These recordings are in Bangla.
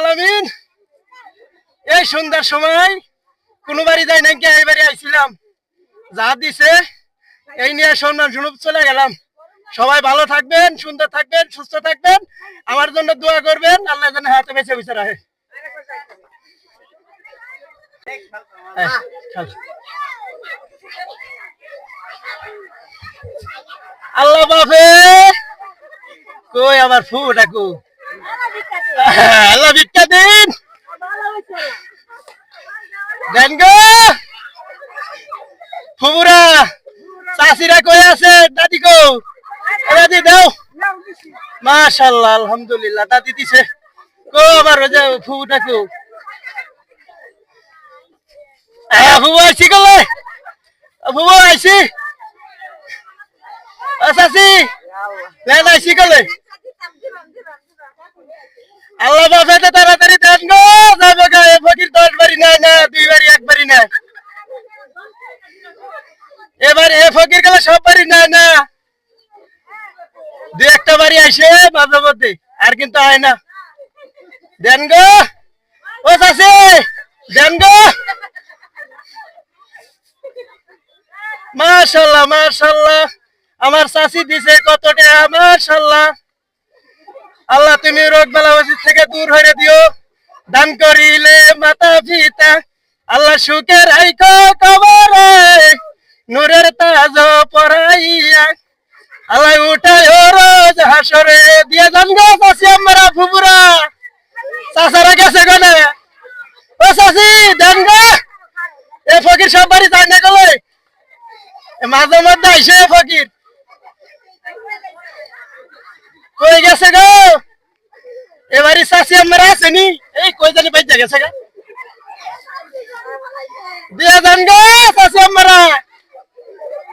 আলামিন, এই সন্ধ্যার সময় কোনো বাড়ি যাই নাকি এই বাড়ি আইছিলাম। যা দিছে, এই নিয়ে সম্মান শুনুপ চলে গেলাম। সবাই ভালো থাকবেন, সুন্দর থাকবেন, সুস্থ থাকবেন। আমার জন্য দোয়া করবেন, আল্লাহ যেন হাতে বেঁচে বেঁচে রাখে। আল্লাহ বাপে কই আমার ফু ডাকু? আল্লাহ ভিক্ষা দিন। দেন। গো। ফুবুরা চাষিরা কই আছে? দাদি কো। এ দাদি দাও। মাশাল্লাহ আলহামদুলিল্লাহ দাদি দিছে। কো আবার ওই যে ফুবু ডাকু? হ্যাঁ ফুবু আইছি গলে ফুবু আইছি। চাষি লেন আইছি গলে আল্লাহ বাফেতে তাড়াতাড়ি ফকির না, দুই এবার এ গেলে না। একটা আর কিন্তু আয় না। দেন গো। ও চাষি দেন গো। মাশাল্লাহ মাশাল্লাহ। আমার চাষি দিছে কত টাকা, মাশাল্লাহ। আল্লাহ, তুমি রোগ বালাবাসি থেকে দূর হয়ে দিও। দান করিলে মাতা পিতা। আল্লাহ সুখের আইকো কবরে। নূরের তাজ পরাইয়া। আল্লাহ উঠাই রোজ হাসরে। দিয়ে যান গো চাষি আমরা ফুপুরা। চাষারা গেছে গনে ও চাষি দেন গো। এ ফকির সব বাড়ি যায় না গলে মাঝে মধ্যে আইসে ফকির। কই গেছে গো? চাষি আমার আসেনি এই কই জানি বাইজা গেছে গা দিয়ে যান গো চাষি আমরা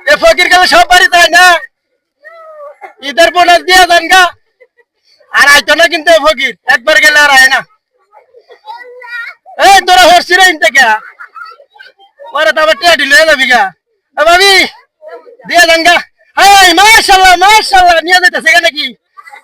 এ ফকির গেলে সব বাড়ি যায় না ঈদের বোনাস দিয়ে যান গা আর আইতো না কিন্তু এ ফকির একবার গেলে আর আয় না এই তোরা হরছি রে ইনতে কে ওরে তো আবার টেডি লয়ে যাবি গা এ ভাবি দিয়ে যান গা হাই মাশাআল্লাহ মাশাআল্লাহ নিয়ে যাইতেছে কেন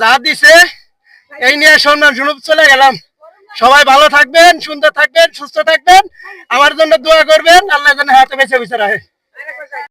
যা দিছে, এই নিয়ে সম্মান শুনুপ চলে গেলাম। সবাই ভালো থাকবেন, সুন্দর থাকবেন, সুস্থ থাকবেন। আমার জন্য দোয়া করবেন, আল্লাহ জন্য হাতে বেছে বেছে রাখে